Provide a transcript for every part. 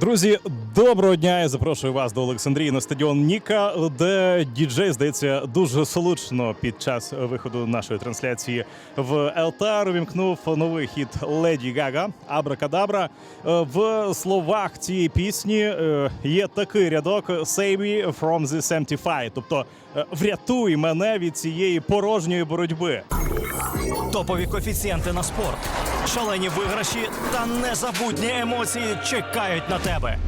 Друзі, доброго дня! Я запрошую вас до Олександрії на стадіон Ніка, де діджей, здається, дуже солучно під час виходу нашої трансляції в ЛТР вімкнув новий хіт Леді Гага Абракадабра. В словах цієї пісні е, є такий рядок «Save me from this empty fight», тобто е, врятуй мене від цієї порожньої боротьби. Топові коефіцієнти на спорт, шалені виграші та незабутні емоції чекають на тебе.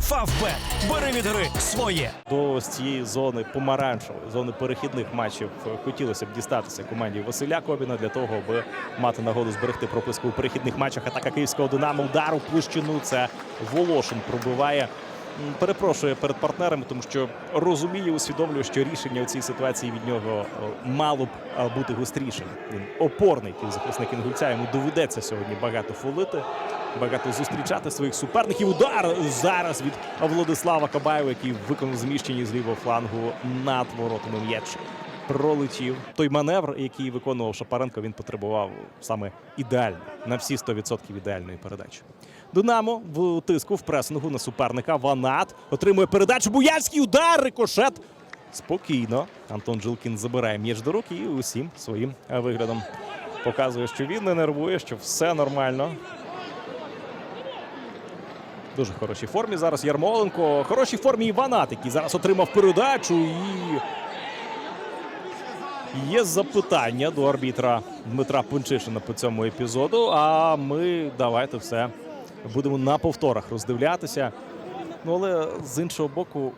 Фавбет. Бери від гри своє. до цієї зони помаранчевої, зони перехідних матчів е, хотілося б дістатися команді Василя Кобіна для того, аби мати нагоду зберегти прописку у перехідних матчах. Атака київського динамо удар у площину. Це Волошин пробиває. Перепрошує перед партнерами, тому що розуміє, усвідомлює, що рішення у цій ситуації від нього мало б бути гострішим. Він опорний півзахисник інгульця. Йому доведеться сьогодні багато фолити, багато зустрічати своїх суперників. Удар зараз від Владислава Кабаєва, який виконав зміщення з лівого флангу над воротами м'яч. Пролетів той маневр, який виконував Шапаренко, він потребував саме ідеально на всі 100% ідеальної передачі. Динамо в тиску в пресингу на суперника. Ванат отримує передачу. Буяльський удар, рикошет. Спокійно. Антон Джилкін забирає м'яч до рук і усім своїм виглядом показує, що він не нервує, що все нормально. Дуже хорошій формі зараз Ярмоленко. Хорошій формі і Ванат, який зараз отримав передачу. І є запитання до арбітра Дмитра Пунчишина по цьому епізоду. А ми давайте все будемо на повторах роздивлятися. Ну але з іншого боку,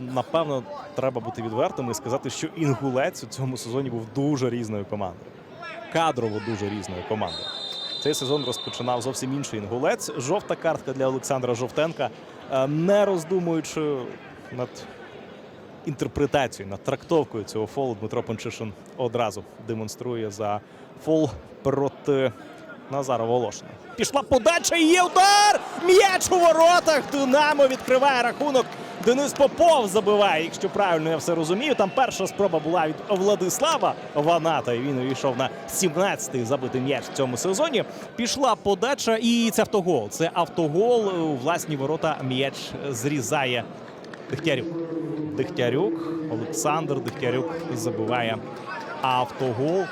напевно, треба бути відвертими і сказати, що інгулець у цьому сезоні був дуже різною командою. Кадрово дуже різною командою. Цей сезон розпочинав зовсім інший інгулець. Жовта картка для Олександра Жовтенка, Е, не роздумуючи над інтерпретацією, над трактовкою цього фолу, Дмитро Панчишин одразу демонструє за фол проти Назара Волошина. Пішла подача і є удар! М'яч у воротах! Динамо відкриває рахунок. Денис Попов забиває, якщо правильно я все розумію. Там перша спроба була від Владислава Ваната. І він увійшов на 17-й забитий м'яч в цьому сезоні. Пішла подача, і це автогол. Це автогол у власні ворота. М'яч зрізає Дегтярюк. Дегтярюк, Олександр Дегтярюк забиває автогол.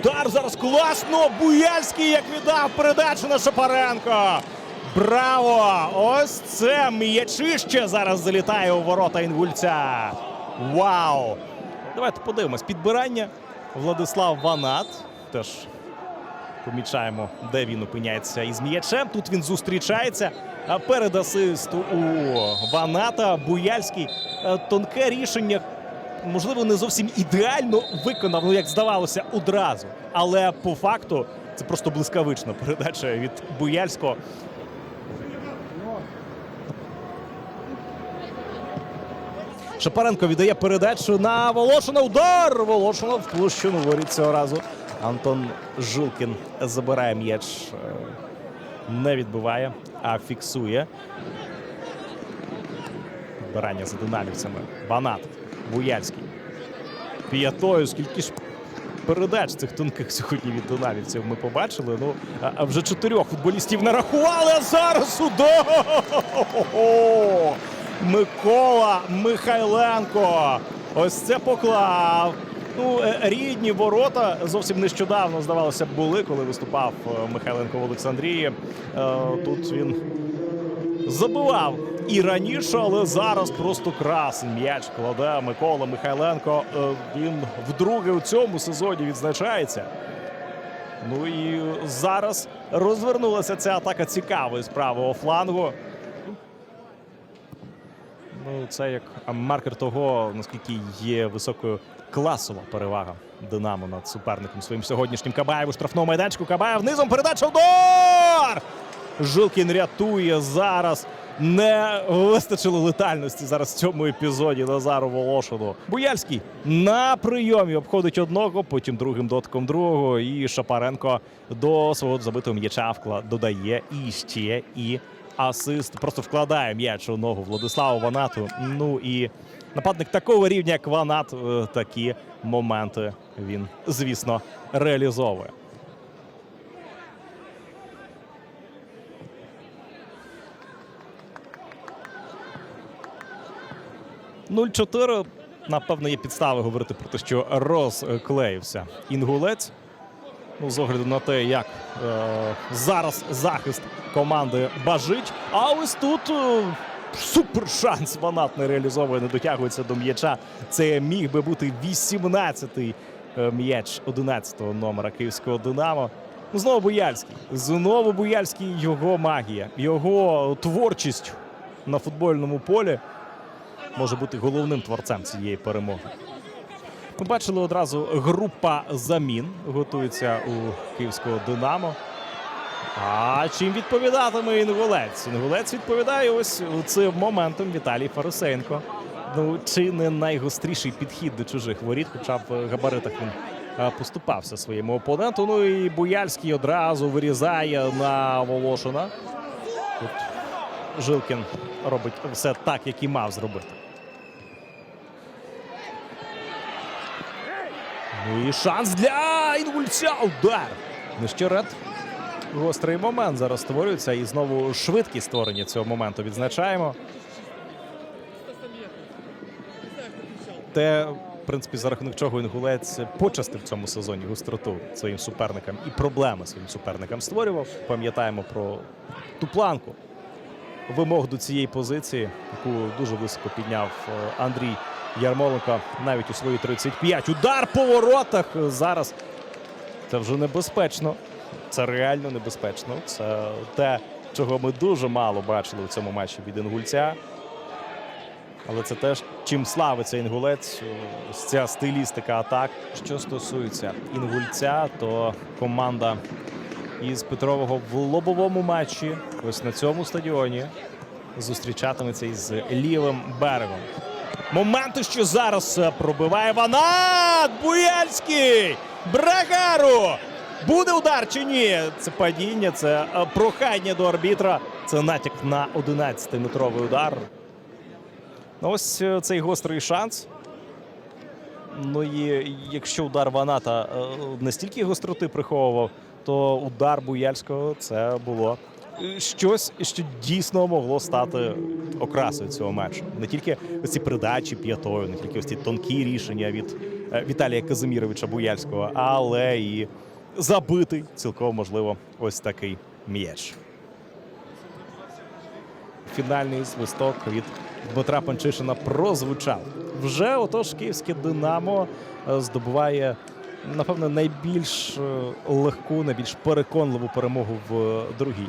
Удар зараз класно. Буяльський як віддав передачу на Шапаренко. Браво! Ось це м'ячище зараз залітає у ворота інгульця. Вау! Давайте подивимось. Підбирання Владислав Ванат. Теж помічаємо, де він опиняється із м'ячем. Тут він зустрічається. А перед асисту у Ваната Буяльський. Е, Тонке рішення можливо, не зовсім ідеально виконав, ну як здавалося, одразу. Але по факту це просто блискавична передача від Буяльського. Шапаренко віддає передачу на Волошина. Удар! Волошина в площину воріт цього разу. Антон Жилкін забирає м'яч. е, Не відбиває, а фіксує. Підбирання за динамівцями. Банат. Буяльський. П'ятою. Скільки ж передач цих тонких сьогодні від динамівців ми побачили. Ну, а- вже чотирьох футболістів нарахували. А зараз удар! Микола Михайленко. Ось це поклав. Ну, е, рідні ворота зовсім нещодавно, здавалося, б, були, коли виступав е, Михайленко в Олександрії. Е, Тут він забивав і раніше, але зараз просто красень м'яч кладе Микола Михайленко. Він вдруге у цьому сезоні відзначається. Ну і зараз розвернулася ця атака цікавої з правого флангу. Ну, це як маркер того, наскільки є високою класова перевага Динамо над суперником своїм сьогоднішнім Кабаєв у штрафному майданчику. Кабаєв низом передача удар! Жилкін рятує зараз. Не вистачило летальності зараз в цьому епізоді Назару Волошину. Буяльський на прийомі обходить одного, потім другим дотком другого. І Шапаренко до свого забитого м'яча вкла- додає і ще і асист. Просто вкладає м'яч у ногу Владиславу Ванату. Ну і нападник такого рівня, як Ванат, е, такі моменти він, звісно, реалізовує. 0-4. Напевно, є підстави говорити про те, що розклеївся інгулець. Ну, з огляду на те, як е, зараз захист команди бажить. А ось тут е, супер шанс Ванат не реалізовує, не дотягується до м'яча. Це міг би бути 18-й е, м'яч 11-го номера київського Динамо. Ну, знову Буяльський. Знову Буяльський його магія, його творчість на футбольному полі може бути головним творцем цієї перемоги. Ми бачили одразу група замін готується у київського Динамо. А чим відповідатиме Інгулець? Інгулець відповідає ось цим моментом Віталій Фарисенко. Ну, чи не найгостріший підхід до чужих воріт, хоча в габаритах він поступався своєму опоненту. Ну і Буяльський одразу вирізає на Волошина. Тут Жилкін робить все так, як і мав зробити. І шанс для інгульця. Удар. Нещерет. Гострий момент зараз створюється. І знову швидкість створення цього моменту відзначаємо. Те, в принципі, за рахунок чого інгулець почасти в цьому сезоні гостроту своїм суперникам і проблеми своїм суперникам створював. Пам'ятаємо про ту планку вимог до цієї позиції, яку дуже високо підняв е, Андрій Ярмоленко навіть у свої 35. Удар по воротах зараз. Це вже небезпечно. Це реально небезпечно. Це те, чого ми дуже мало бачили у цьому матчі від інгульця. Але це теж чим славиться інгулець, ось ця стилістика атак. Що стосується інгульця, то команда із Петрового в лобовому матчі, ось на цьому стадіоні, зустрічатиметься із лівим берегом. Моменти, що зараз е, пробиває Ванат! Буяльський! Брагару! Буде удар чи ні? Це падіння, це е, прохання до арбітра. Це натяк на 11-метровий удар. Ну, ось е, цей гострий шанс. Ну і якщо удар Ваната настільки гостроти приховував, то удар Буяльського це було щось, що дійсно могло стати окрасою цього матчу. Не тільки ці передачі п'ятою, не тільки ось ці тонкі рішення від е, Віталія Казиміровича Буяльського, але і забитий цілком можливо ось такий м'яч. Фінальний свисток від Дмитра Панчишина прозвучав. Вже отож київське Динамо е, здобуває напевно найбільш е, легку, найбільш переконливу перемогу в другій